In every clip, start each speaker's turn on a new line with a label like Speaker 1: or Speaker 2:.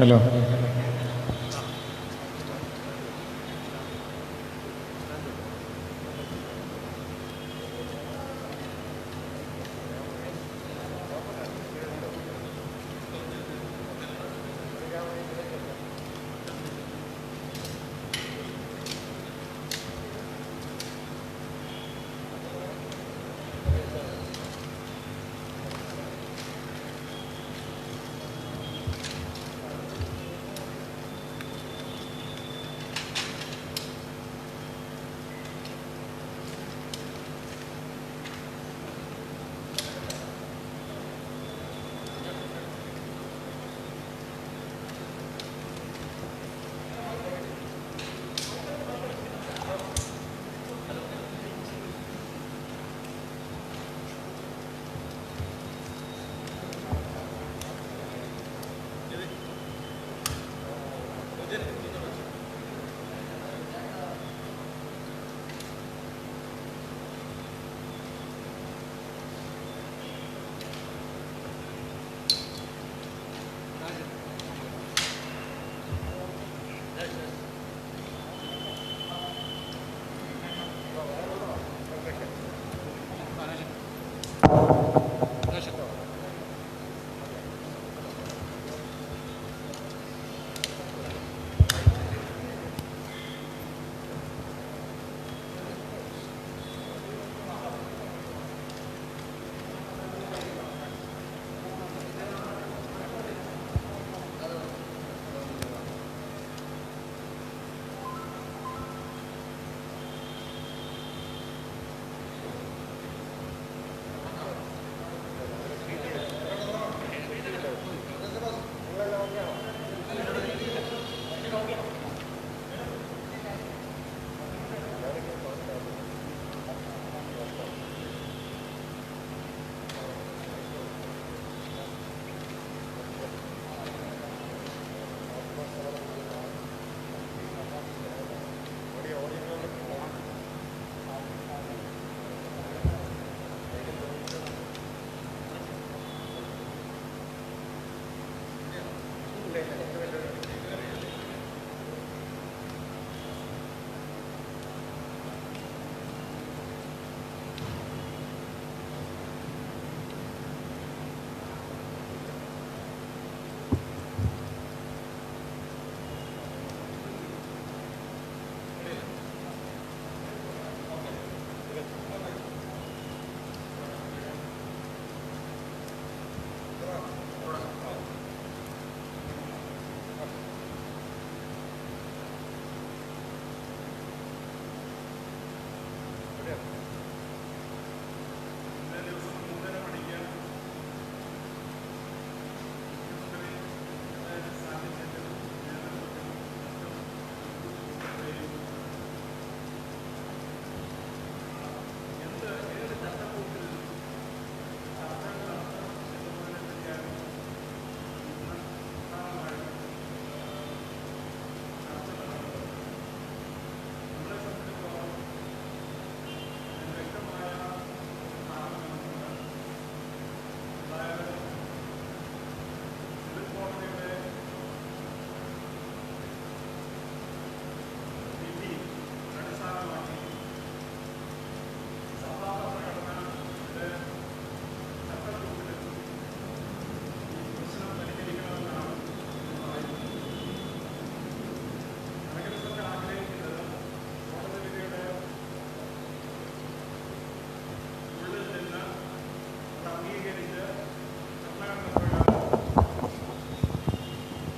Speaker 1: Hello.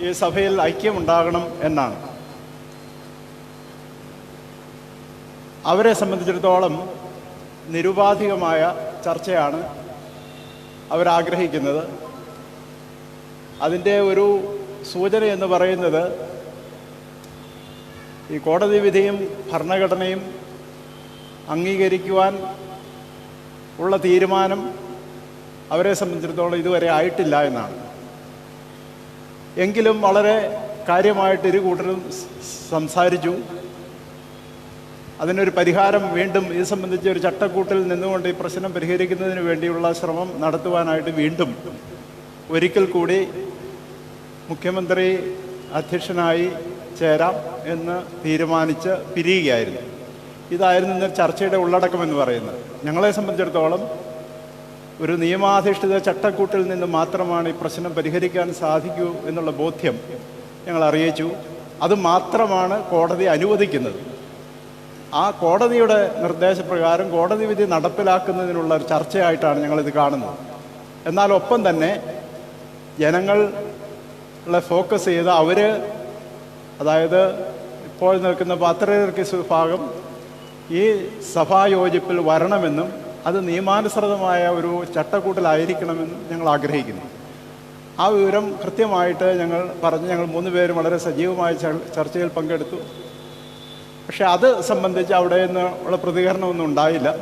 Speaker 2: ഈ സഭയിൽ ഐക്യമുണ്ടാകണം എന്നാണ്. അവരെ സംബന്ധിച്ചിടത്തോളം നിരുപാധികമായ ചർച്ചയാണ് അവരാഗ്രഹിക്കുന്നത്. അതിന്റെ ഒരു സൂചന എന്ന് പറയുന്നത് ഈ കോടതി വിധിയും ഭരണഘടനയും അംഗീകരിക്കുവാൻ ഉള്ള തീരുമാനം അവരെ സംബന്ധിച്ചിടത്തോളം ഇതുവരെ ആയിട്ടില്ല എന്നാണ്. എങ്കിലും വളരെ കാര്യമായിട്ട് ഇരു കൂട്ടരും സംസാരിച്ചു. അതിനൊരു പരിഹാരം വീണ്ടും ഇത് സംബന്ധിച്ച് ഒരു ചട്ടക്കൂട്ടിൽ നിന്നുകൊണ്ട് ഈ പ്രശ്നം പരിഹരിക്കുന്നതിന് വേണ്ടിയുള്ള ശ്രമം നടത്തുവാനായിട്ട് വീണ്ടും ഒരിക്കൽ കൂടി മുഖ്യമന്ത്രി അധ്യക്ഷനായി ചേരാം എന്ന് തീരുമാനിച്ച് പിരിയുകയായിരുന്നു. ഇതായിരുന്നു ഇന്ന് ചർച്ചയുടെ ഉള്ളടക്കം എന്ന് പറയുന്നത്. ഞങ്ങളെ സംബന്ധിച്ചിടത്തോളം ഒരു നിയമാധിഷ്ഠിത ചട്ടക്കൂട്ടിൽ നിന്ന് മാത്രമാണ് ഈ പ്രശ്നം പരിഹരിക്കാൻ സാധിക്കൂ എന്നുള്ള ബോധ്യം ഞങ്ങൾ അറിയിച്ചു. അത് മാത്രമാണ് കോടതി അനുവദിക്കുന്നത്. ആ കോടതിയുടെ നിർദ്ദേശപ്രകാരം കോടതി വിധി നടപ്പിലാക്കുന്നതിനുള്ള ഒരു ചർച്ചയായിട്ടാണ് ഞങ്ങളിത് കാണുന്നത്. എന്നാൽ ഒപ്പം തന്നെ ജനങ്ങളെ ഫോക്കസ് ചെയ്ത് അവർ അതായത് ഇപ്പോൾ നിൽക്കുന്ന പത്രകർക്ക് വിഭാഗം ഈ സഭായോജിപ്പിൽ വരണമെന്നും അത് നിയമാനുസൃതമായ ഒരു ചട്ടക്കൂട്ടിലായിരിക്കണമെന്ന് ഞങ്ങൾ ആഗ്രഹിക്കുന്നു. ആ വിവരം കൃത്യമായിട്ട് ഞങ്ങൾ പറഞ്ഞ്. ഞങ്ങൾ മൂന്ന് പേരും വളരെ സജീവമായ ചർച്ചയിൽ പങ്കെടുത്തു. പക്ഷേ അത് സംബന്ധിച്ച് അവിടെ നിന്ന് ഉള്ള പ്രതികരണമൊന്നും ഉണ്ടായില്ല.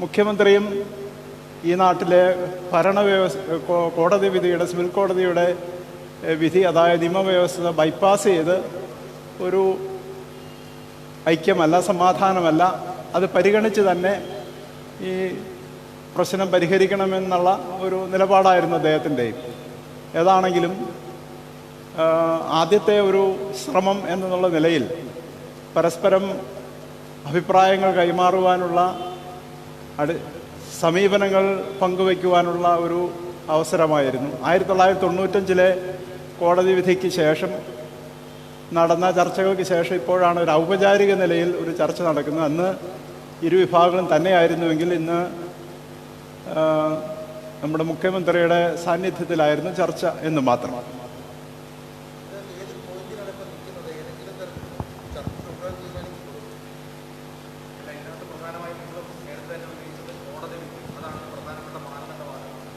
Speaker 2: മുഖ്യമന്ത്രിയും ഈ നാട്ടിലെ ഭരണവ്യവസ്ഥ കോ- കോടതി വിധിയുടെ സിവിൽ കോടതിയുടെ വിധി അതായത് നിയമവ്യവസ്ഥ ബൈപ്പാസ് ചെയ്ത് ഒരു ഐക്യമല്ല സമാധാനമല്ല അത് പരിഗണിച്ച് തന്നെ ഈ പ്രശ്നം പരിഹരിക്കണമെന്നുള്ള ഒരു നിലപാടായിരുന്നു അദ്ദേഹത്തിന്റെയും ഏതാണെങ്കിലും ആദ്യത്തെ ഒരു ശ്രമം എന്നുള്ള നിലയിൽ പരസ്പരം അഭിപ്രായങ്ങൾ കൈമാറുവാനുള്ള അടി സമീപനങ്ങൾ പങ്കുവയ്ക്കുവാനുള്ള ഒരു അവസരമായിരുന്നു. ആയിരത്തി തൊള്ളായിരത്തി തൊണ്ണൂറ്റഞ്ചിലെ കോടതി വിധിക്ക് ശേഷം നടന്ന ചർച്ചകൾക്ക് ശേഷം ഇപ്പോഴാണ് ഒരു ഔപചാരിക നിലയിൽ ഒരു ചർച്ച നടക്കുന്നത്. അന്ന് ഇരു വിഭാഗങ്ങളും തന്നെയായിരുന്നുവെങ്കിൽ ഇന്ന് നമ്മുടെ മുഖ്യമന്ത്രിയുടെ സാന്നിധ്യത്തിലായിരുന്നു ചർച്ച എന്ന് മാത്രം
Speaker 1: ഇതിനകത്ത് പ്രധാനമായും നിങ്ങൾ നേരത്തെ തന്നെ ഉന്നയിച്ചത് കോടതി വിധി അതാണ് പ്രധാനപ്പെട്ട മാനദണ്ഡമാകുന്നത്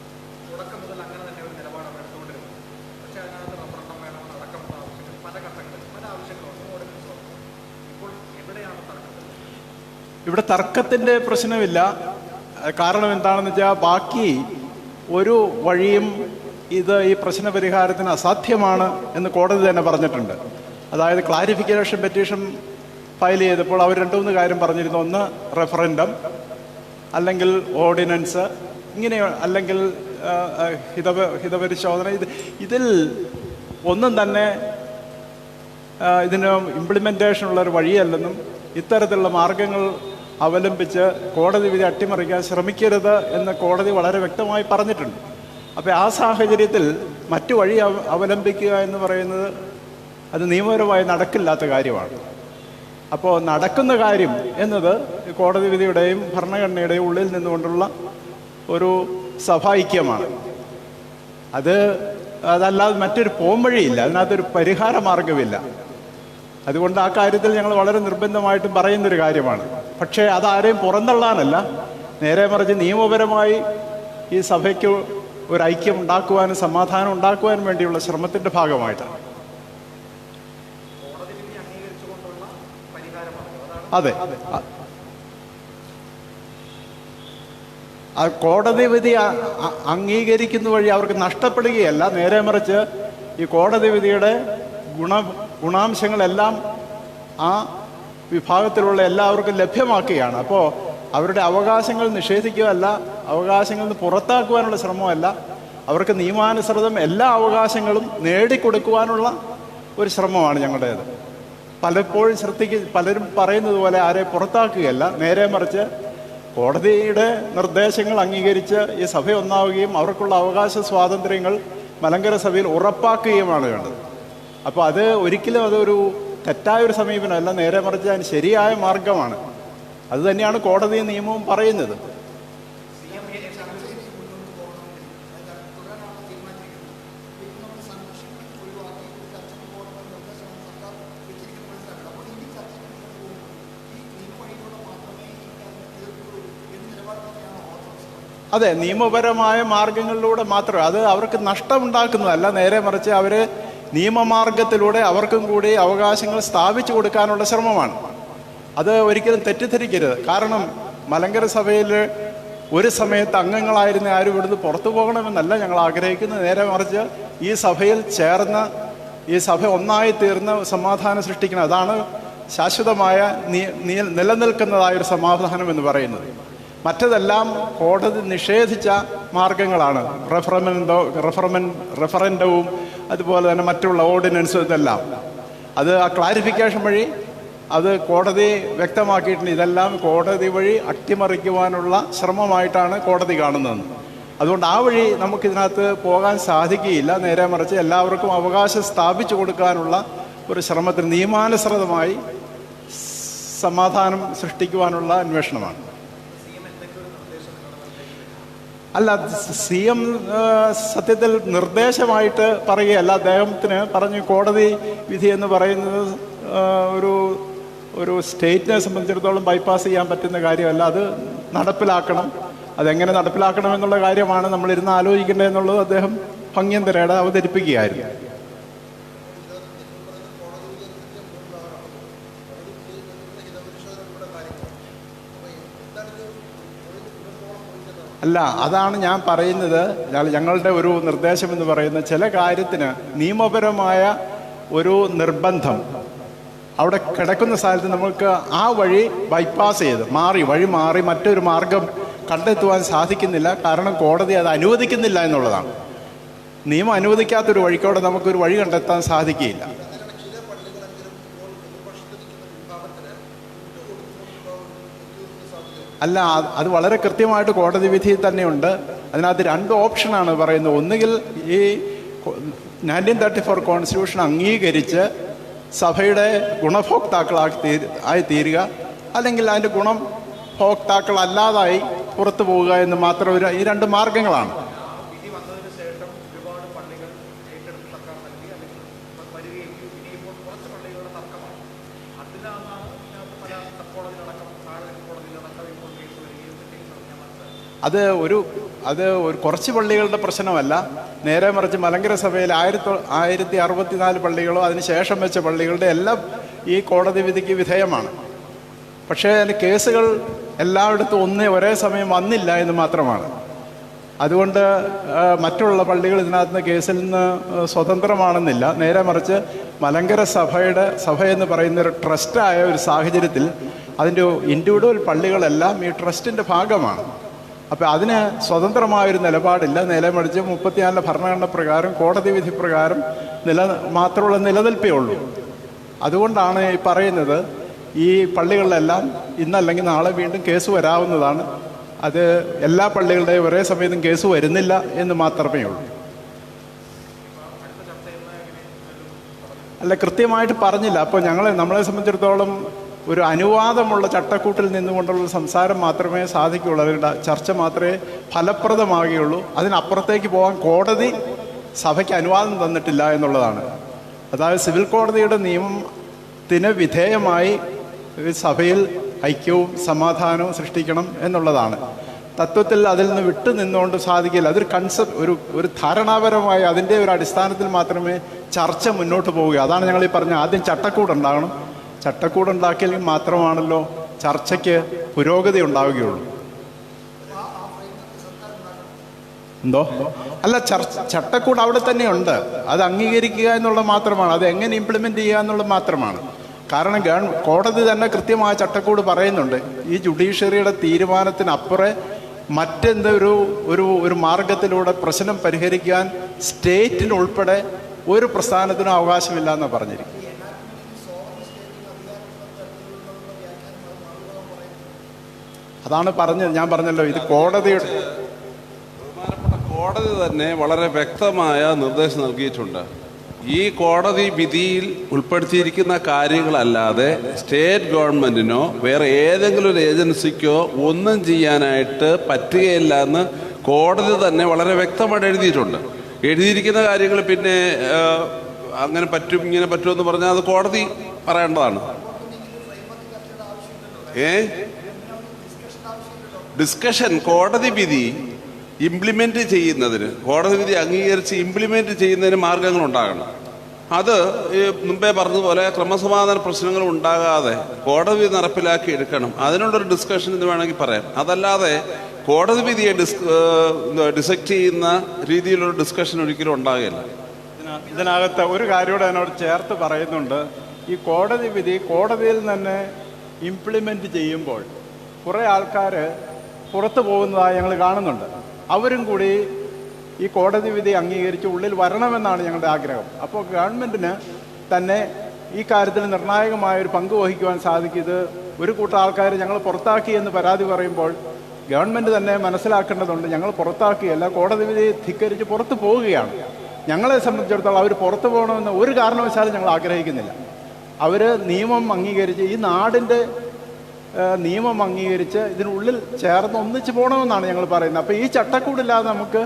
Speaker 1: തുടക്കം മുതൽ അങ്ങനെ തന്നെ ഒരു നിലപാടാണ് എടുത്തുകൊണ്ടിരുന്നത് പക്ഷേ അതിനകത്ത് റഫറണ്ടം വേണമെന്ന് അടക്കമുള്ള ആവശ്യങ്ങൾ പല ഘട്ടങ്ങളിൽ പല ആവശ്യങ്ങളുണ്ട് ഓർഡിനൻസ് വന്നു ഇപ്പോൾ എവിടെയാണ് തർക്കത്തിൽ
Speaker 2: ഇവിടെ തർക്കത്തിന്റെ പ്രശ്നമില്ല. കാരണം എന്താണെന്ന് വെച്ചാൽ ബാക്കി ഒരു വഴിയും ഇത് ഈ പ്രശ്ന പരിഹാരത്തിന് അസാധ്യമാണ് എന്ന് കോടതി തന്നെ പറഞ്ഞിട്ടുണ്ട്. അതായത് ക്ലാരിഫിക്കേഷൻ പെറ്റീഷൻ ഫയൽ ചെയ്തപ്പോൾ അവർ രണ്ടു മൂന്ന് കാര്യം പറഞ്ഞിരുന്നു. ഒന്ന് റെഫറൻഡം അല്ലെങ്കിൽ ഓർഡിനൻസ് ഇങ്ങനെ അല്ലെങ്കിൽ ഹിത ഹിതപരിശോധന. ഇത് ഇതിൽ ഒന്നും തന്നെ ഇതിന് ഇംപ്ലിമെന്റേഷനുള്ള ഒരു വഴിയല്ലെന്നും ഇത്തരത്തിലുള്ള മാർഗങ്ങൾ അവലംബിച്ച് കോടതി വിധി അട്ടിമറിക്കാൻ ശ്രമിക്കരുത് എന്ന് കോടതി വളരെ വ്യക്തമായി പറഞ്ഞിട്ടുണ്ട്. അപ്പോൾ ആ സാഹചര്യത്തിൽ മറ്റു വഴി അവലംബിക്കുക എന്ന് പറയുന്നത് അത് നിയമപരമായി നടക്കില്ലാത്ത കാര്യമാണ്. അപ്പോൾ നടക്കുന്ന കാര്യം എന്നത് കോടതി വിധിയുടെയും ഭരണഘടനയുടെയും ഉള്ളിൽ നിന്നുകൊണ്ടുള്ള ഒരു സഭാഐക്യമാണ് അത് അതല്ലാതെ മറ്റൊരു പോംവഴിയില്ല. അതിനകത്തൊരു പരിഹാര മാർഗമില്ല അതുകൊണ്ട് ആ കാര്യത്തിൽ ഞങ്ങൾ വളരെ നിർബന്ധമായിട്ടും പറയുന്നൊരു കാര്യമാണ്. പക്ഷേ അതാരെയും പുറന്തള്ളാനല്ല. നേരെ മറിച്ച് നിയമപരമായി ഈ സഭയ്ക്ക് ഒരു ഐക്യം ഉണ്ടാക്കുവാനും സമാധാനം ഉണ്ടാക്കുവാനും വേണ്ടിയുള്ള ശ്രമത്തിന്റെ ഭാഗമായിട്ടാണ്. അതെ. ആ കോടതി വിധി അംഗീകരിക്കുന്ന വഴി അവർക്ക് നഷ്ടപ്പെടുകയല്ല. നേരെ മറിച്ച് ഈ കോടതി വിധിയുടെ ഗുണ ഗുണാംശങ്ങളെല്ലാം ആ വിഭാഗത്തിലുള്ള എല്ലാവർക്കും ലഭ്യമാക്കുകയാണ്. അപ്പോൾ അവരുടെ അവകാശങ്ങൾ നിഷേധിക്കുകയല്ല അവകാശങ്ങളിൽ നിന്ന് പുറത്താക്കുവാനുള്ള ശ്രമമല്ല. അവർക്ക് നിയമാനുസൃതം എല്ലാ അവകാശങ്ങളും നേടിക്കൊടുക്കുവാനുള്ള ഒരു ശ്രമമാണ് ഞങ്ങളുടേത്. പലപ്പോഴും ശ്രദ്ധിക്ക പലരും പറയുന്നത് പോലെ ആരെ പുറത്താക്കുകയല്ല. നേരെ മറിച്ച് കോടതിയുടെ നിർദ്ദേശങ്ങൾ അംഗീകരിച്ച് ഈ സഭ ഒന്നാവുകയും അവർക്കുള്ള അവകാശ സ്വാതന്ത്ര്യങ്ങൾ മലങ്കര സഭയിൽ ഉറപ്പാക്കുകയുമാണ് വേണ്ടത്. അപ്പോൾ അത് ഒരിക്കലും അതൊരു തെറ്റായ ഒരു സമീപനമല്ല. നേരെ മറിച്ച് അതിന് ശരിയായ മാർഗമാണ്. അത് തന്നെയാണ് കോടതി നിയമവും പറയുന്നത്. അതെ നിയമപരമായ മാർഗങ്ങളിലൂടെ മാത്രമേ അത് അവർക്ക് നഷ്ടമുണ്ടാക്കുന്നതല്ല. നേരെ മറിച്ച് അവർ നിയമമാർഗത്തിലൂടെ അവർക്കും കൂടി അവകാശങ്ങൾ സ്ഥാപിച്ചു കൊടുക്കാനുള്ള ശ്രമമാണ്. അത് ഒരിക്കലും തെറ്റിദ്ധരിക്കരുത്. കാരണം മലങ്കര സഭയിൽ ഒരു സമയത്ത് അംഗങ്ങളായിരുന്ന ആരും ഇവിടുന്ന് പുറത്തു പോകണമെന്നല്ല ഞങ്ങൾ ആഗ്രഹിക്കുന്നത്. നേരെ മറിച്ച് ഈ സഭയിൽ ചേർന്ന് ഈ സഭ ഒന്നായി തീർന്ന് സമാധാനം സൃഷ്ടിക്കണം. അതാണ് ശാശ്വതമായ നിലനിൽക്കുന്നതായ ഒരു സമാധാനം എന്ന് പറയുന്നത്. മറ്റതെല്ലാം കോടതി നിഷേധിച്ച മാർഗങ്ങളാണ്. റെഫറമെൻഡോ റെഫറമെൻ റെഫറൻഡവും അതുപോലെ തന്നെ മറ്റുള്ള ഓർഡിനൻസ് ഇതെല്ലാം. അത് ആ ക്ലാരിഫിക്കേഷൻ വഴി അത് കോടതി വ്യക്തമാക്കിയിട്ടുണ്ട്. ഇതെല്ലാം കോടതി വഴി അട്ടിമറിക്കുവാനുള്ള ശ്രമമായിട്ടാണ് കോടതി കാണുന്നത്. അതുകൊണ്ട് ആ വഴി നമുക്കിതിനകത്ത് പോകാൻ സാധിക്കുകയില്ല. നേരെ മറിച്ച് എല്ലാവർക്കും അവകാശം സ്ഥാപിച്ചു കൊടുക്കാനുള്ള ഒരു ശ്രമത്തിന് നിയമാനുസൃതമായി സമാധാനം സൃഷ്ടിക്കുവാനുള്ള അന്വേഷണമാണ്. അല്ല സി എം സത്യത്തിൽ നിർദ്ദേശമായിട്ട് പറയുകയല്ല. അദ്ദേഹത്തിന് പറഞ്ഞു കോടതി വിധി എന്ന് പറയുന്നത് ഒരു ഒരു സ്റ്റേറ്റിനെ സംബന്ധിച്ചിടത്തോളം ബൈപ്പാസ് ചെയ്യാൻ പറ്റുന്ന കാര്യമല്ല. അത് നടപ്പിലാക്കണം. അതെങ്ങനെ നടപ്പിലാക്കണം എന്നുള്ള കാര്യമാണ് നമ്മളിരുന്ന് ആലോചിക്കേണ്ടതെന്നുള്ളത് അദ്ദേഹം ഭംഗ്യന്തരയുടെ അവതരിപ്പിക്കുകയായിരുന്നു. അല്ല അതാണ് ഞാൻ പറയുന്നത്. ഞങ്ങളുടെ ഒരു നിർദ്ദേശം എന്ന് പറയുന്ന ചില കാര്യത്തിന് നിയമപരമായ ഒരു നിർബന്ധം. അവിടെ കിടക്കുന്ന സ്ഥലത്ത് നമുക്ക് ആ വഴി ബൈപ്പാസ് ചെയ്ത് മാറി വഴി മാറി മറ്റൊരു മാർഗം കണ്ടെത്തുവാൻ സാധിക്കുന്നില്ല. കാരണം കോടതി അത് അനുവദിക്കുന്നില്ല എന്നുള്ളതാണ്. നിയമം അനുവദിക്കാത്തൊരു വഴിക്കോടെ നമുക്കൊരു വഴി കണ്ടെത്താൻ സാധിക്കുകയില്ല. അല്ല അത് വളരെ കൃത്യമായിട്ട് കോടതി വിധിയിൽ തന്നെയുണ്ട്. അതിനകത്ത് രണ്ട് ഓപ്ഷനാണ് പറയുന്നത്. ഒന്നുകിൽ ഈ നയന്റീൻ തേർട്ടി ഫോർ കോൺസ്റ്റിറ്റ്യൂഷൻ അംഗീകരിച്ച് സഭയുടെ ഗുണഭോക്താക്കളാക്കി തീ ആയി തീരുക അല്ലെങ്കിൽ അതിന്റെ ഗുണം ഭോക്താക്കൾ അല്ലാതായി പുറത്തു പോവുക എന്ന് മാത്രം ഒരു ഈ രണ്ട് മാർഗങ്ങളാണ്. അത് ഒരു അത് ഒരു കുറച്ച് പള്ളികളുടെ പ്രശ്നമല്ല. നേരെ മറിച്ച് മലങ്കര സഭയിൽ ആയിരത്തി ആയിരത്തി അറുപത്തിനാല് പള്ളികളോ അതിന് ശേഷം വെച്ച പള്ളികളുടെ എല്ലാം ഈ കോടതി വിധിക്ക് വിധേയമാണ്. പക്ഷേ അതിന് കേസുകൾ എല്ലായിടത്തും ഒന്നേ ഒരേ സമയം വന്നില്ല എന്ന് മാത്രമാണ്. അതുകൊണ്ട് മറ്റുള്ള പള്ളികൾ ഇതിനകത്ത് കേസിൽ നിന്ന് സ്വതന്ത്രമാണെന്നില്ല. നേരെ മറിച്ച് മലങ്കര സഭയുടെ സഭ എന്ന് പറയുന്ന ഒരു ട്രസ്റ്റായ ഒരു സാഹചര്യത്തിൽ അതിന്റെ ഇൻഡിവിജ്വൽ പള്ളികളെല്ലാം ഈ ട്രസ്റ്റിന്റെ ഭാഗമാണ്. അപ്പോൾ അതിന് സ്വതന്ത്രമായൊരു നിലപാടില്ല. നിലമടിച്ച് മുപ്പത്തിനാലിലെ ഭരണഘടന പ്രകാരം കോടതി വിധി പ്രകാരം നില മാത്രമുള്ള നിലനിൽപ്പേ ഉള്ളൂ. അതുകൊണ്ടാണ് ഈ പറയുന്നത് ഈ പള്ളികളിലെല്ലാം ഇന്നല്ലെങ്കിൽ നാളെ വീണ്ടും കേസ് വരാവുന്നതാണ്. അത് എല്ലാ പള്ളികളുടെയും ഒരേ സമയത്തും കേസ് വരുന്നില്ല എന്ന് മാത്രമേ ഉള്ളൂ. അല്ല കൃത്യമായിട്ട് പറഞ്ഞില്ല. അപ്പോൾ ഞങ്ങളെ നമ്മളെ സംബന്ധിച്ചിടത്തോളം ഒരു അനുവാദമുള്ള ചട്ടക്കൂട്ടിൽ നിന്നുകൊണ്ടുള്ള സംസാരം മാത്രമേ സാധിക്കുകയുള്ളൂ. അതിന്റെ ചർച്ച മാത്രമേ ഫലപ്രദമാകുകയുള്ളൂ അതിനപ്പുറത്തേക്ക് പോകാൻ കോടതി സഭയ്ക്ക് അനുവാദം തന്നിട്ടില്ല എന്നുള്ളതാണ്. അതായത് സിവിൽ കോടതിയുടെ നിയമത്തിന് വിധേയമായി സഭയിൽ ഐക്യവും സമാധാനവും സൃഷ്ടിക്കണം എന്നുള്ളതാണ്. തത്വത്തിൽ അതിൽ നിന്ന് വിട്ടു നിന്നുകൊണ്ട് സാധിക്കില്ല. അതൊരു കൺസെപ്റ്റ് ഒരു ഒരു ധാരണാപരമായ അതിന്റെ ഒരു അടിസ്ഥാനത്തിൽ മാത്രമേ ചർച്ച മുന്നോട്ട് പോവുക അതാണ് ഞങ്ങൾ ഈ പറഞ്ഞ ആദ്യം ചട്ടക്കൂടുണ്ടാകണം ചട്ടക്കൂടുണ്ടാക്കിയാൽ മാത്രമാണല്ലോ ചർച്ചയ്ക്ക് പുരോഗതി ഉണ്ടാവുകയുള്ളൂ. എന്തോ? അല്ല ചർച്ച ചട്ടക്കൂട് അവിടെ തന്നെയുണ്ട് അത് അംഗീകരിക്കുക എന്നുള്ളത് മാത്രമാണ്. അത് എങ്ങനെ ഇംപ്ലിമെന്റ് ചെയ്യുക എന്നുള്ളത് മാത്രമാണ്. കാരണം ഗവൺ കോടതി തന്നെ കൃത്യമായ ചട്ടക്കൂട് പറയുന്നുണ്ട്. ഈ ജുഡീഷ്യറിയുടെ തീരുമാനത്തിനപ്പുറം മറ്റെന്തൊരു ഒരു ഒരു മാർഗത്തിലൂടെ പ്രശ്നം പരിഹരിക്കാൻ സ്റ്റേറ്റിനുൾപ്പെടെ ഒരു പ്രസ്ഥാനത്തിനും അവകാശമില്ല എന്നാണ് പറഞ്ഞിരിക്കുന്നത്. അതാണ് പറഞ്ഞത് ഞാൻ പറഞ്ഞല്ലോ ഇത് കോടതിയുടെ
Speaker 3: കോടതി തന്നെ വളരെ വ്യക്തമായ നിർദ്ദേശം നൽകിയിട്ടുണ്ട്. ഈ കോടതി വിധിയിൽ ഉൾപ്പെടുത്തിയിരിക്കുന്ന കാര്യങ്ങളല്ലാതെ സ്റ്റേറ്റ് ഗവൺമെന്റിനോ വേറെ ഏതെങ്കിലും ഒരു ഏജൻസിക്കോ ഒന്നും ചെയ്യാനായിട്ട് പറ്റുകയില്ല എന്ന് കോടതി തന്നെ വളരെ വ്യക്തമായിട്ട് എഴുതിയിട്ടുണ്ട്. എഴുതിയിരിക്കുന്ന കാര്യങ്ങൾ പിന്നെ അങ്ങനെ പറ്റും ഇങ്ങനെ പറ്റുമെന്ന് പറഞ്ഞാൽ അത് കോടതി പറയേണ്ടതാണ്. ഏ? ഡിസ്കഷൻ കോടതി വിധി ഇംപ്ലിമെന്റ് ചെയ്യുന്നതിന് കോടതി വിധി അംഗീകരിച്ച് ഇംപ്ലിമെന്റ് ചെയ്യുന്നതിന് മാർഗങ്ങൾ ഉണ്ടാകണം അത് ഈ മുമ്പേ പറഞ്ഞതുപോലെ ക്രമസമാധാന പ്രശ്നങ്ങൾ ഉണ്ടാകാതെ കോടതി വിധി നടപ്പിലാക്കി എടുക്കണം. അതിനുള്ളൊരു ഡിസ്കഷൻ എന്ന് വേണമെങ്കിൽ പറയാം. അതല്ലാതെ കോടതി വിധിയെ ഡിസ് ഡിസക്ട് ചെയ്യുന്ന രീതിയിലുള്ള ഡിസ്കഷൻ ഒരിക്കലും ഉണ്ടാകില്ല.
Speaker 2: ഇതിന- ഇതിനകത്ത് ഒരു കാര്യം കൂടെ എന്നോട് ചേർത്ത് പറയുന്നുണ്ട്. ഈ കോടതി വിധി കോടതിയിൽ തന്നെ ഇംപ്ലിമെന്റ് ചെയ്യുമ്പോൾ കുറേ ആൾക്കാർ പുറത്തു പോകുന്നതായി ഞങ്ങൾ കാണുന്നുണ്ട്. അവരും കൂടി ഈ കോടതി വിധി അംഗീകരിച്ച് ഉള്ളിൽ വരണമെന്നാണ് ഞങ്ങളുടെ ആഗ്രഹം. അപ്പോൾ ഗവൺമെന്റിന് തന്നെ ഈ കാര്യത്തിൽ നിർണായകമായ ഒരു പങ്ക് വഹിക്കുവാൻ സാധിക്കും. ഇത് ഒരു കൂട്ടം ആൾക്കാർ ഞങ്ങൾ പുറത്താക്കി എന്ന് പരാതി പറയുമ്പോൾ ഗവൺമെന്റ് തന്നെ മനസ്സിലാക്കേണ്ടതുണ്ട്. ഞങ്ങൾ പുറത്താക്കിയല്ല കോടതി വിധി ധിക്കരിച്ച് പുറത്തു പോവുകയാണ്. ഞങ്ങളെ സംബന്ധിച്ചിടത്തോളം അവർ പുറത്തു പോകണമെന്ന് ഒരു കാരണവശാലും ഞങ്ങൾ ആഗ്രഹിക്കുന്നില്ല. അവർ നിയമം അംഗീകരിച്ച് ഈ നാടിന്റെ നിയമം അംഗീകരിച്ച് ഇതിനുള്ളിൽ ചേർന്ന് ഒന്നിച്ച് പോകണമെന്നാണ് ഞങ്ങൾ പറയുന്നത്. അപ്പോൾ ഈ ചട്ടക്കൂടില്ലാതെ നമുക്ക്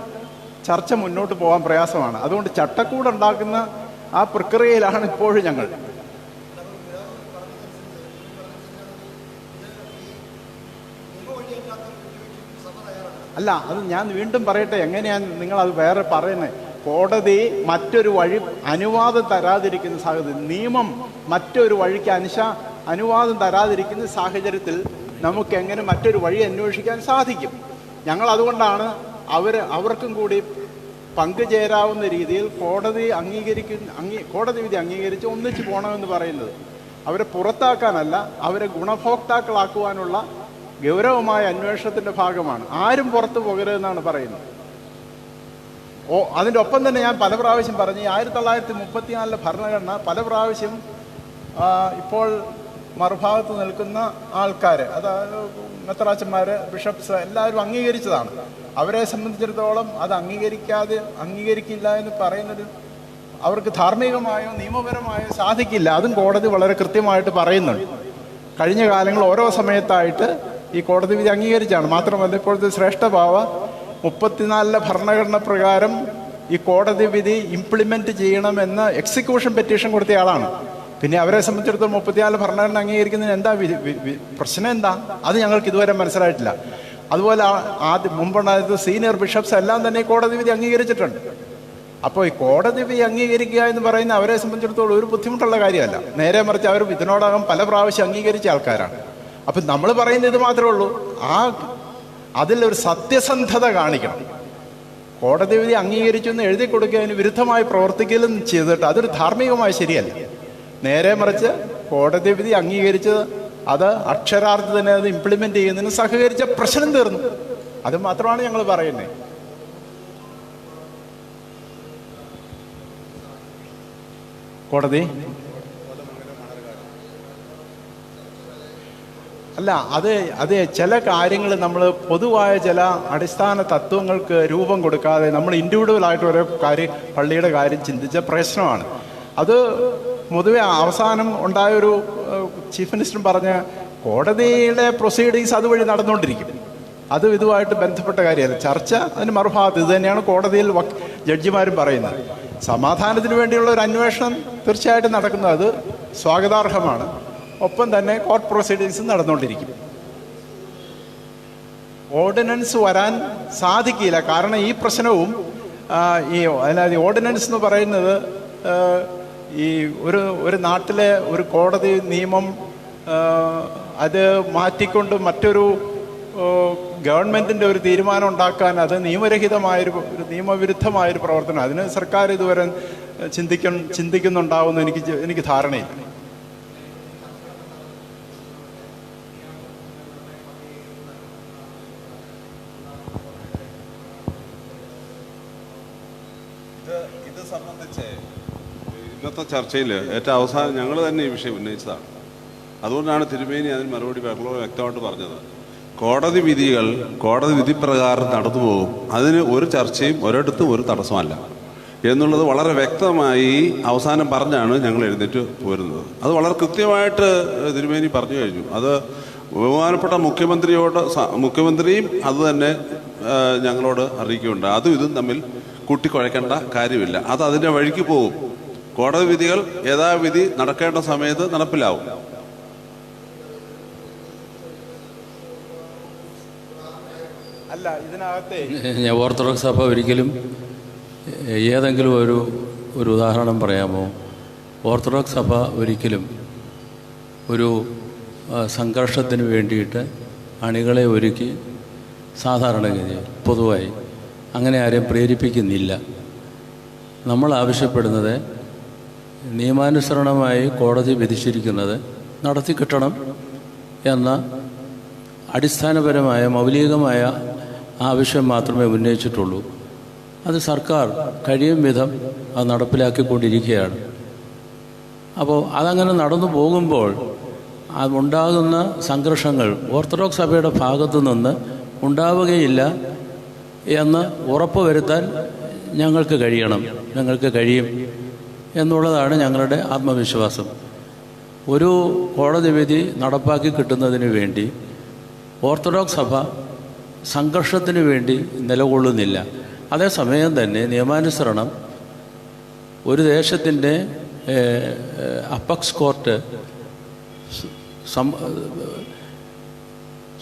Speaker 2: ചർച്ച മുന്നോട്ട് പോകാൻ പ്രയാസമാണ്. അതുകൊണ്ട് ചട്ടക്കൂട് ഉണ്ടാക്കുന്ന ആ പ്രക്രിയയിലാണ് ഇപ്പോഴും ഞങ്ങൾ. അല്ല അത് ഞാൻ വീണ്ടും പറയട്ടെ എങ്ങനെയാണ് നിങ്ങൾ അത് വേറെ പറയുന്നത് കോടതി മറ്റൊരു വഴി അനുവാദം തരാതിരിക്കുന്ന സാഹചര്യം നിയമം മറ്റൊരു വഴിക്ക് അനുശ അനുവാദം തരാതിരിക്കുന്ന സാഹചര്യത്തിൽ നമുക്ക് എങ്ങനെ മറ്റൊരു വഴി അന്വേഷിക്കാൻ സാധിക്കും? ഞങ്ങൾ അതുകൊണ്ടാണ് അവർ അവർക്കും കൂടി പങ്കുചേരാവുന്ന രീതിയിൽ കോടതി അംഗീകരിക്കുന്ന അംഗീ കോടതി വിധി അംഗീകരിച്ച് ഒന്നിച്ച് പോകണമെന്ന് പറയുന്നത്. അവരെ പുറത്താക്കാനല്ല അവരെ ഗുണഭോക്താക്കളാക്കുവാനുള്ള ഗൗരവമായ അന്വേഷണത്തിന്റെ ഭാഗമാണ്. ആരും പുറത്തു പോകരുതെന്നാണ് പറയുന്നത്. ഓ അതിന്റെ ഒപ്പം തന്നെ ഞാൻ പല പ്രാവശ്യം പറഞ്ഞു ആയിരത്തി തൊള്ളായിരത്തി മുപ്പത്തിനാലിലെ ഭരണഘടന പല പ്രാവശ്യം ഇപ്പോൾ മറുഭാഗത്ത് നിൽക്കുന്ന ആൾക്കാർ അതായത് മെത്രാച്ചന്മാർ ബിഷപ്സ് എല്ലാവരും അംഗീകരിച്ചതാണ്. അവരെ സംബന്ധിച്ചിടത്തോളം അത് അംഗീകരിക്കാതെ അംഗീകരിക്കില്ല എന്ന് പറയുന്നത് അവർക്ക് ധാർമ്മികമായോ നിയമപരമായോ സാധിക്കില്ല. അതും കോടതി വളരെ കൃത്യമായിട്ട് പറയുന്നുണ്ട്. കഴിഞ്ഞ കാലങ്ങൾ ഓരോ സമയത്തായിട്ട് ഈ കോടതി വിധി അംഗീകരിച്ചാണ്. മാത്രമല്ല ഇപ്പോഴത്തെ ശ്രേഷ്ഠഭാവ മുപ്പത്തിനാലിലെ ഭരണഘടന പ്രകാരം ഈ കോടതി വിധി ഇംപ്ലിമെന്റ് ചെയ്യണമെന്ന് എക്സിക്യൂഷൻ പെറ്റീഷൻ കൊടുത്ത ആളാണ്. പിന്നെ അവരെ സംബന്ധിച്ചിടത്തോളം മുപ്പത്തിനാല് ഭരണഘടന അംഗീകരിക്കുന്നതിന് എന്താ പ്രശ്നം എന്താ? അത് ഞങ്ങൾക്ക് ഇതുവരെ മനസ്സിലായിട്ടില്ല. അതുപോലെ ആദ്യം മുമ്പുണ്ടായത് സീനിയർ ബിഷപ്സ് എല്ലാം തന്നെ കോടതി വിധി അംഗീകരിച്ചിട്ടുണ്ട്. അപ്പോൾ ഈ കോടതി വിധി അംഗീകരിക്കുക എന്ന് പറയുന്ന അവരെ സംബന്ധിച്ചിടത്തോളം ഒരു ബുദ്ധിമുട്ടുള്ള കാര്യമല്ല. നേരെ മറിച്ച് അവർ ഇതിനോടകം പല പ്രാവശ്യം അംഗീകരിച്ച ആൾക്കാരാണ്. അപ്പം നമ്മൾ പറയുന്നത് ഇത് മാത്രമേ ഉള്ളൂ. ആ അതിലൊരു സത്യസന്ധത കാണിക്കണം. കോടതി വിധി അംഗീകരിച്ചു എന്ന് എഴുതി കൊടുക്കുക അതിന് വിരുദ്ധമായി പ്രവർത്തിക്കലും ചെയ്തിട്ട് അതൊരു ധാർമ്മികമായി ശരിയല്ല. നേരെ മറിച്ച് കോടതി വിധി അംഗീകരിച്ചത് അത് അക്ഷരാർത്ഥത്തിന് അത് ഇംപ്ലിമെന്റ് ചെയ്യുന്നതിന് സഹകരിച്ച പ്രശ്നം തീർന്നു. അത് മാത്രമാണ് ഞങ്ങൾ പറയുന്നത് കോടതി? അല്ല അത് അത് ചില കാര്യങ്ങൾ നമ്മൾ പൊതുവായ ചില അടിസ്ഥാന തത്വങ്ങൾക്ക് രൂപം കൊടുക്കാതെ നമ്മൾ ഇൻഡിവിജ്വൽ ആയിട്ട് ഓരോ കാര്യം പള്ളിയുടെ കാര്യം ചിന്തിച്ച പ്രശ്നമാണ്. അത് പൊതുവെ അവസാനം ഉണ്ടായൊരു ചീഫ് മിനിസ്റ്ററും പറഞ്ഞ കോടതിയുടെ പ്രൊസീഡിങ്സ് അതുവഴി നടന്നുകൊണ്ടിരിക്കും. അത് ഇതുമായിട്ട് ബന്ധപ്പെട്ട കാര്യമല്ല. ചർച്ച അതിന് മറുഭാഗത്ത് ഇത് തന്നെയാണ് കോടതിയിൽ ജഡ്ജിമാരും പറയുന്നത്. സമാധാനത്തിന് വേണ്ടിയുള്ള ഒരു അന്വേഷണം തീർച്ചയായിട്ടും നടക്കുന്നത് അത് സ്വാഗതാർഹമാണ്. ഒപ്പം തന്നെ കോർട്ട് പ്രൊസീഡിങ്സ് നടന്നുകൊണ്ടിരിക്കും. ഓർഡിനൻസ് വരാൻ സാധിക്കില്ല. കാരണം ഈ പ്രശ്നവും ഈ ഈ ഓർഡിനൻസ് എന്ന് പറയുന്നത് ഈ ഒരു ഒരു നാട്ടിലെ ഒരു കോടതി നിയമം അത് മാറ്റിക്കൊണ്ട് മറ്റൊരു ഗവൺമെന്റിന്റെ ഒരു തീരുമാനം ഉണ്ടാക്കാൻ അത് നിയമരഹിതമായൊരു ഒരു നിയമവിരുദ്ധമായൊരു പ്രവർത്തനം. അതിന് സർക്കാർ ഇതുവരെ ചിന്തിക്ക ചിന്തിക്കുന്നുണ്ടാവുമെന്ന് എനിക്ക് എനിക്ക് ധാരണയില്ല.
Speaker 3: ഇത് സംബന്ധിച്ച് ഇന്നത്തെ ചർച്ചയിൽ ഏറ്റവും അവസാനം ഞങ്ങൾ തന്നെ ഈ വിഷയം ഉന്നയിച്ചതാണ്. അതുകൊണ്ടാണ് തിരുമേനി അതിന് മറുപടി വളരെ വ്യക്തമായിട്ട് പറഞ്ഞത്. കോടതി വിധികൾ കോടതി വിധി പ്രകാരം നടന്നു പോകും. അതിന് ഒരു ചർച്ചയും ഒരിടത്തും ഒരു തടസ്സമല്ല എന്നുള്ളത് വളരെ വ്യക്തമായി അവസാനം പറഞ്ഞാണ് ഞങ്ങൾ എഴുന്നേറ്റ് പോരുന്നത്. അത് വളരെ കൃത്യമായിട്ട് തിരുമേനി പറഞ്ഞു കഴിഞ്ഞു. അത് ബഹുമാനപ്പെട്ട മുഖ്യമന്ത്രിയോട് മുഖ്യമന്ത്രിയും അത് തന്നെ ഞങ്ങളോട് അറിയിക്കുന്നുണ്ട് അതും ഇതും തമ്മിൽ കൂട്ടിക്കുഴക്കേണ്ട കാര്യമില്ല. അത് അതിന്റെ വഴിക്ക് പോകും. കോടതി വിധികൾ യഥാവിധി നടക്കേണ്ട സമയത്ത് നടപ്പിലാവും.
Speaker 2: അല്ല ഇതിനകത്തെ
Speaker 4: ഞാൻ ഓർത്തഡോക്സ് സഭ ഒരിക്കലും ഏതെങ്കിലും ഒരു ഒരു ഉദാഹരണം പറയാമോ? ഓർത്തഡോക്സ് സഭ ഒരിക്കലും ഒരു സംഘർഷത്തിന് വേണ്ടിയിട്ട് അണികളെ ഒരുക്കി സാധാരണഗതി പൊതുവായി അങ്ങനെ ആരെയും പ്രേരിപ്പിക്കുന്നില്ല. നമ്മൾ ആവശ്യപ്പെടുന്നത് നിയമാനുസരണമായി കോടതി വിധിച്ചിരിക്കുന്നത് നടത്തി കിട്ടണം എന്ന അടിസ്ഥാനപരമായ മൗലികമായ ആവശ്യം മാത്രമേ ഉന്നയിച്ചിട്ടുള്ളൂ. അത് സർക്കാർ കഴിയും വിധം അത് നടപ്പിലാക്കിക്കൊണ്ടിരിക്കുകയാണ്. അപ്പോൾ അതങ്ങനെ നടന്നു പോകുമ്പോൾ അതുണ്ടാകുന്ന സംഘർഷങ്ങൾ ഓർത്തഡോക്സ് സഭയുടെ ഭാഗത്തു നിന്ന് ഉണ്ടാവുകയില്ല എന്ന് ഉറപ്പുവരുത്താൻ ഞങ്ങൾക്ക് കഴിയണം. ഞങ്ങൾക്ക് കഴിയും. എന്നുള്ളതാണ് ഞങ്ങളുടെ ആത്മവിശ്വാസം. ഒരു കോടതി വിധി നടപ്പാക്കി കിട്ടുന്നതിന് വേണ്ടി ഓർത്തഡോക്സ് സഭ സംഘർഷത്തിന് വേണ്ടി നിലകൊള്ളുന്നില്ല. അതേസമയം തന്നെ നിയമാനുസരണം ഒരു ദേശത്തിന്റെ അപ്പക്സ് കോർട്ട്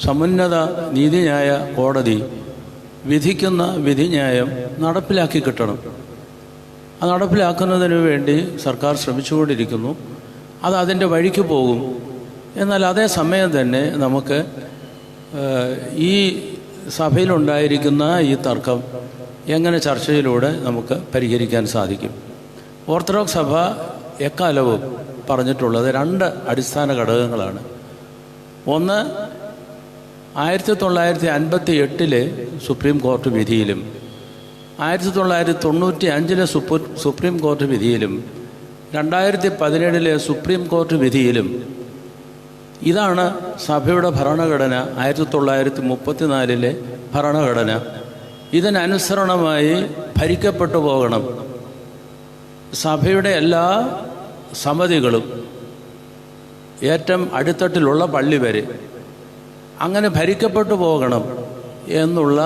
Speaker 4: സമുന്നത നീതിന്യായ കോടതി വിധിക്കുന്ന വിധിന്യായം നടപ്പിലാക്കി കിട്ടണം. അത് നടപ്പിലാക്കുന്നതിന് വേണ്ടി സർക്കാർ ശ്രമിച്ചുകൊണ്ടിരിക്കുന്നു. അത് അതിന്റെ വഴിക്ക് പോകും. എന്നാൽ അതേ സമയം തന്നെ നമുക്ക് ഈ സഭയിലുണ്ടായിരിക്കുന്ന ഈ തർക്കം എങ്ങനെ ചർച്ചയിലൂടെ നമുക്ക് പരിഹരിക്കാൻ സാധിക്കും? ഓർത്തഡോക്സ് സഭ എക്കാലവും പറഞ്ഞിട്ടുള്ളത് രണ്ട് അടിസ്ഥാന ഘടകങ്ങളാണ്. ഒന്ന് ആയിരത്തി തൊള്ളായിരത്തി അൻപത്തി എട്ടിലെ സുപ്രീം കോടതി വിധിയിലും ആയിരത്തി തൊള്ളായിരത്തി തൊണ്ണൂറ്റി അഞ്ചിലെ സുപ്രീം കോടതി വിധിയിലും രണ്ടായിരത്തി പതിനേഴിലെ സുപ്രീം കോടതി വിധിയിലും ഇതാണ് സഭയുടെ ഭരണഘടന ആയിരത്തി തൊള്ളായിരത്തി മുപ്പത്തിനാലിലെ ഭരണഘടന. ഇതിനനുസരണമായി ഭരിക്കപ്പെട്ടു പോകണം. സഭയുടെ എല്ലാ സമിതികളും ഏറ്റവും അടിത്തട്ടിലുള്ള പള്ളി വരെ അങ്ങനെ ഭരിക്കപ്പെട്ടു പോകണം എന്നുള്ള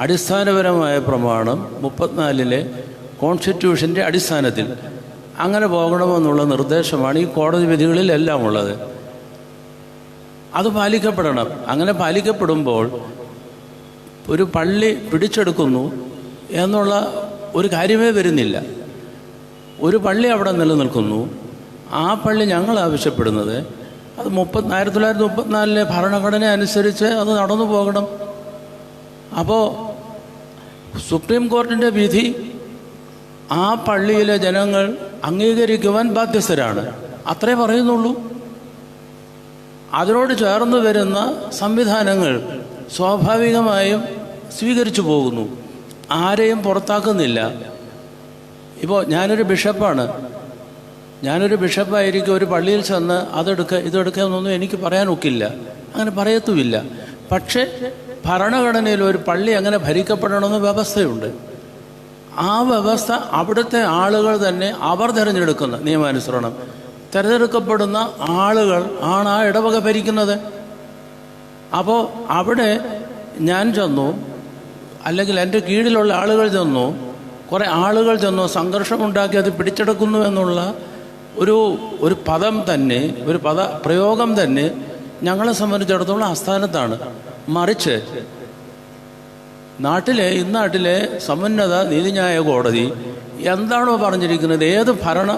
Speaker 4: അടിസ്ഥാനപരമായ പ്രമാണം മുപ്പത്തിനാലിലെ കോൺസ്റ്റിറ്റ്യൂഷന്റെ അടിസ്ഥാനത്തിൽ അങ്ങനെ പോകണമെന്നുള്ള നിർദ്ദേശമാണ് ഈ കോടതി വിധികളിലെല്ലാം ഉള്ളത്. അത് പാലിക്കപ്പെടണം. അങ്ങനെ പാലിക്കപ്പെടുമ്പോൾ ഒരു പള്ളി പിടിച്ചെടുക്കുന്നു എന്നുള്ള ഒരു കാര്യമേ വരുന്നില്ല. ഒരു പള്ളി അവിടെ നിലനിൽക്കുന്നു. ആ പള്ളി ഞങ്ങൾ ആവശ്യപ്പെടുന്നത്. അത് മുപ്പത്തി ആയിരത്തി തൊള്ളായിരത്തി മുപ്പത്തിനാലിലെ ഭരണഘടന അനുസരിച്ച് അത് നടന്നു പോകണം. അപ്പോൾ സുപ്രീം കോർട്ടിന്റെ വിധി ആ പള്ളിയിലെ ജനങ്ങൾ അംഗീകരിക്കുവാൻ ബാധ്യസ്ഥരാണ്. അത്രേ പറയുന്നുള്ളൂ. അതിനോട് ചേർന്ന് വരുന്ന സംവിധാനങ്ങൾ സ്വാഭാവികമായും സ്വീകരിച്ചു പോകുന്നു. ആരെയും പുറത്താക്കുന്നില്ല. ഇപ്പോൾ ഞാനൊരു ബിഷപ്പാണ്. ഞാനൊരു ബിഷപ്പായിരിക്കും ഒരു പള്ളിയിൽ ചെന്ന് അതെടുക്കുക ഇതെടുക്കുക എന്നൊന്നും എനിക്ക് പറയാനൊക്കില്ല. അങ്ങനെ പറയത്തുമില്ല. പക്ഷേ ഭരണഘടനയിൽ ഒരു പള്ളി അങ്ങനെ ഭരിക്കപ്പെടണമെന്ന് വ്യവസ്ഥയുണ്ട്. ആ വ്യവസ്ഥ അവിടുത്തെ ആളുകൾ തന്നെ അവർ തിരഞ്ഞെടുക്കുന്ന നിയമാനുസരണം. തിരഞ്ഞെടുക്കപ്പെടുന്ന ആളുകൾ ആണ് ആ ഇടവക ഭരിക്കുന്നത്. അപ്പോൾ അവിടെ ഞാൻ ചെന്നു അല്ലെങ്കിൽ എന്റെ കീഴിലുള്ള ആളുകൾ ചെന്നു കുറേ ആളുകൾ ചെന്നു സംഘർഷമുണ്ടാക്കി അത് പിടിച്ചെടുക്കുന്നു എന്നുള്ള ഒരു ഒരു പദം തന്നെ ഒരു പദ പ്രയോഗം തന്നെ ഞങ്ങളെ സംബന്ധിച്ചിടത്തോളം അസ്ഥാനത്താണ് മറിച്ച് നാട്ടിലെ ഇന്നാട്ടിലെ സമുന്നത നീതിന്യായ കോടതി എന്താണോ പറഞ്ഞിരിക്കുന്നത് ഏത് ഭരണ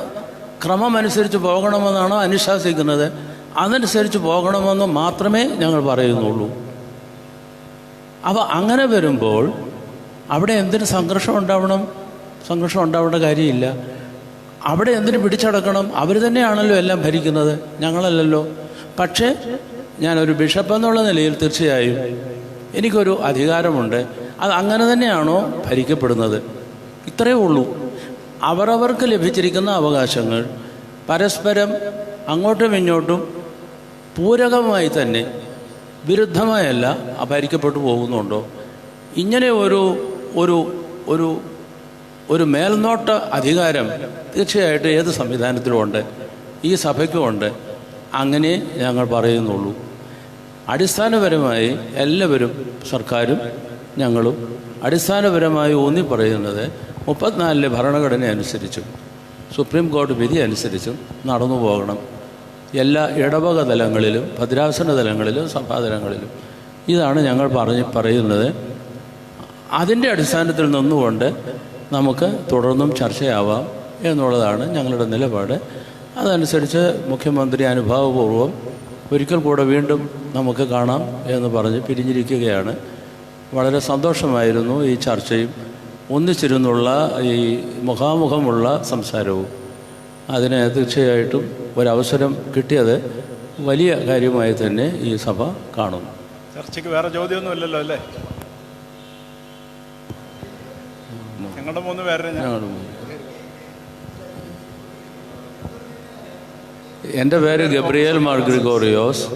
Speaker 4: ക്രമമനുസരിച്ച് പോകണമെന്നാണോ അനുശാസിക്കുന്നത് അതനുസരിച്ച് പോകണമെന്ന് മാത്രമേ ഞങ്ങൾ പറയുന്നുള്ളൂ. അപ്പോൾ അങ്ങനെ വരുമ്പോൾ അവിടെ എന്തിന് സംഘർഷം ഉണ്ടാവണം? സംഘർഷം ഉണ്ടാവേണ്ട കാര്യമില്ല. അവിടെ എന്തിന് പിടിച്ചടക്കണം? അവർ തന്നെയാണല്ലോ എല്ലാം ഭരിക്കുന്നത്. ഞങ്ങളല്ലല്ലോ. പക്ഷേ ഞാനൊരു ബിഷപ്പ് എന്നുള്ള നിലയിൽ തീർച്ചയായും എനിക്കൊരു അധികാരമുണ്ട്. അത് അങ്ങനെ തന്നെയാണോ ഭരിക്കപ്പെടുന്നത്? ഇത്രയേ ഉള്ളൂ. അവരവർക്ക് ലഭിച്ചിരിക്കുന്ന അവകാശങ്ങൾ പരസ്പരം അങ്ങോട്ടും ഇങ്ങോട്ടും പൂരകമായി തന്നെ വിരുദ്ധമായല്ല ഭരിക്കപ്പെട്ടു പോകുന്നുണ്ടോ? ഇങ്ങനെ ഒരു ഒരു ഒരു ഒരു മേൽനോട്ട അധികാരം തീർച്ചയായിട്ടും ഏത് സംവിധാനത്തിലും ഉണ്ട്? ഈ സഭയ്ക്കും ഉണ്ട്. അങ്ങനെ ഞങ്ങൾ പറയുന്നുള്ളൂ. അടിസ്ഥാനപരമായി എല്ലാവരും സർക്കാരും ഞങ്ങളും അടിസ്ഥാനപരമായി ഊന്നി പറയുന്നത് മുപ്പത്തിനാലിലെ ഭരണഘടന അനുസരിച്ചും സുപ്രീം കോടതി വിധി അനുസരിച്ചും നടന്നു പോകണം. എല്ലാ ഇടവക തലങ്ങളിലും ഭദ്രാസന തലങ്ങളിലും സഭാതലങ്ങളിലും ഇതാണ് ഞങ്ങൾ പറഞ്ഞ് പറയുന്നത്. അതിന്റെ അടിസ്ഥാനത്തിൽ നിന്നുകൊണ്ട് നമുക്ക് തുടർന്നും ചർച്ചയാവാം എന്നുള്ളതാണ് ഞങ്ങളുടെ നിലപാട്. അതനുസരിച്ച് മുഖ്യമന്ത്രി അനുഭാവപൂർവം ഒരിക്കൽ കൂടെ വീണ്ടും നമുക്ക് കാണാം എന്ന് പറഞ്ഞ് പിരിഞ്ഞിരിക്കുകയാണ്. വളരെ സന്തോഷമായിരുന്നു ഈ ചർച്ചയും. ഒന്നിച്ചിരുന്നുള്ള ഈ മുഖാമുഖമുള്ള സംസാരവും. അതിന് തീർച്ചയായിട്ടും ഒരവസരം കിട്ടിയത് വലിയ കാര്യമായി തന്നെ ഈ സഭ കാണുന്നു.
Speaker 2: ചർച്ചയ്ക്ക് വേറെ ചോദ്യമൊന്നും ഇല്ലല്ലോ അല്ലേ ഞങ്ങളുടെ മൂന്ന് പേരെ
Speaker 4: ഞങ്ങളുടെ എന്റെ പേര് ഗബ്രിയേൽ മാർ ഗ്രിഗോറിയോസ്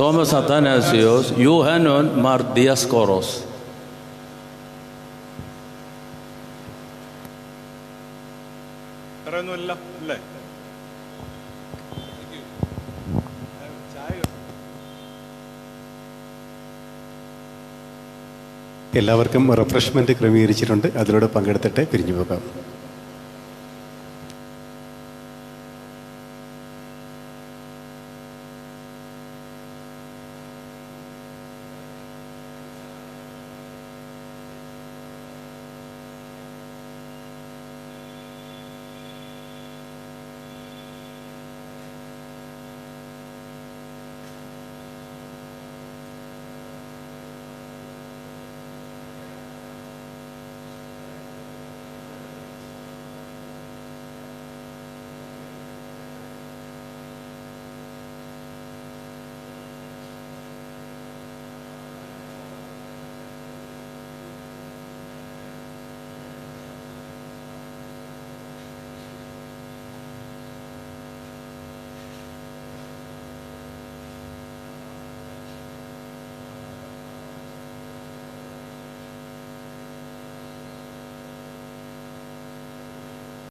Speaker 2: തോമസ്
Speaker 4: അത്താനാസിയോസ്. യു യൂഹാനോൻ മാർ ദിയാസ്കോറോസ്
Speaker 2: കോറോസ്. ഒന്നുമില്ല അല്ലേ?
Speaker 5: എല്ലാവർക്കും റിഫ്രഷ്മെന്റ് ക്രമീകരിച്ചിട്ടുണ്ട്. അതിലൂടെ പങ്കെടുത്തിട്ട് പിരിഞ്ഞു പോകാം.